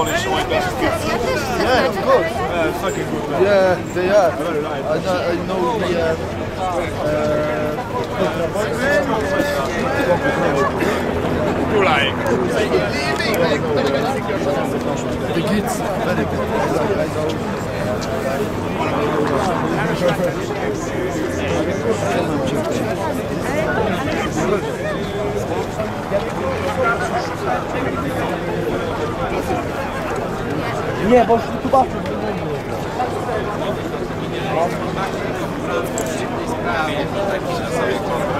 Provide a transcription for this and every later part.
Polish wine glasses? Yeah, of course. Yeah, fucking good. man. Yeah, they are. Very. I know, I know the uh, You like? the kids. Very good. Nie, bo tu bawię. Jesteśmy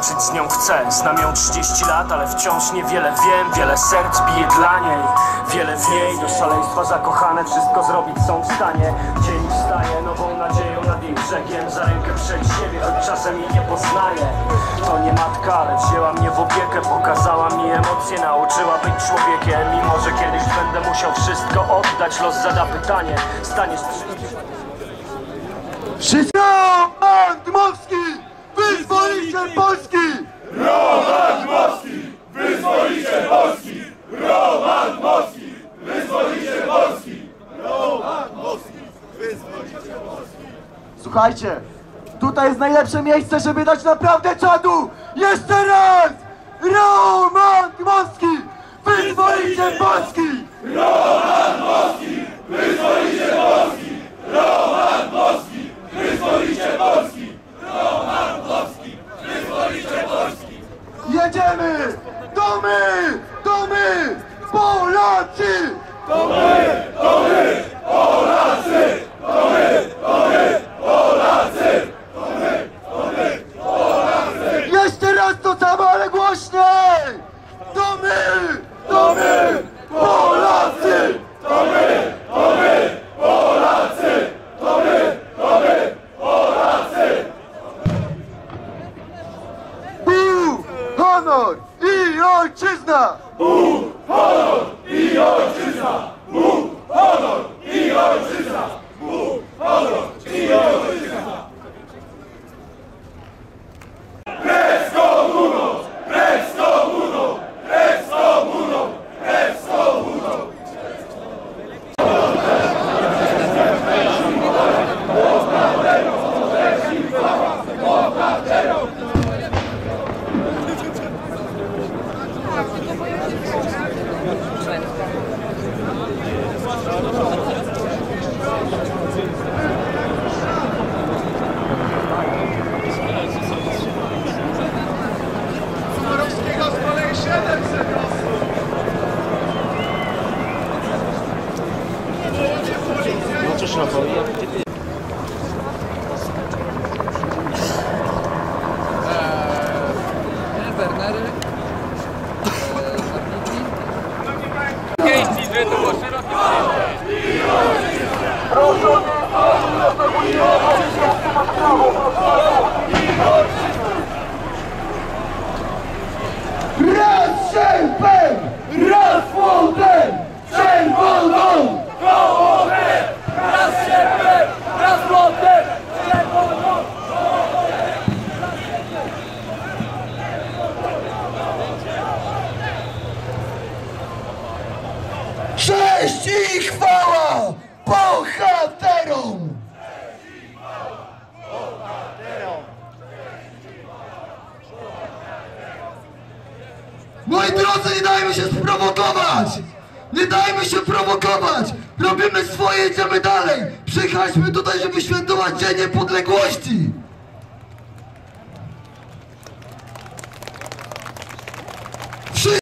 tańczyć z nią chcę. Znam ją 30 lat, ale wciąż niewiele wiem. Wiele serc bije dla niej. Wiele w niej do szaleństwa zakochane. Wszystko zrobić są w stanie. Dzień wstaje nową nadzieją nad jej brzegiem Za rękę przed siebie, choć czasem jej nie poznaję. To nie matka, ale wzięła mnie w opiekę. Pokazała mi emocje, nauczyła być człowiekiem. Mimo, że kiedyś będę musiał wszystko oddać Los zada pytanie, staniesz przy... Wszyscy! Roman Dmowski! Wyzwoliciel Polski! Słuchajcie, tutaj jest najlepsze miejsce, żeby dać naprawdę czadu! Jeszcze raz! Roman Dmowski! Wyzwoliciel Polski! Jedziemy! To my! To my! Polacy! Jeszcze raz to samo, ale głośniej! To my! To my! Polacy! To my! To my! Polacy! To my! To my! Polacy! Bóg, honor i ojczyzna! Bernery. Thank you. Raz szefem, raz młodem, czerwoną kołowę! Raz szefem, raz młodem, czerwoną Cześć ich drodzy, nie dajmy się sprowokować! Nie dajmy się prowokować! Robimy swoje, idziemy dalej! Przyjechaliśmy tutaj, żeby świętować Dzień Niepodległości!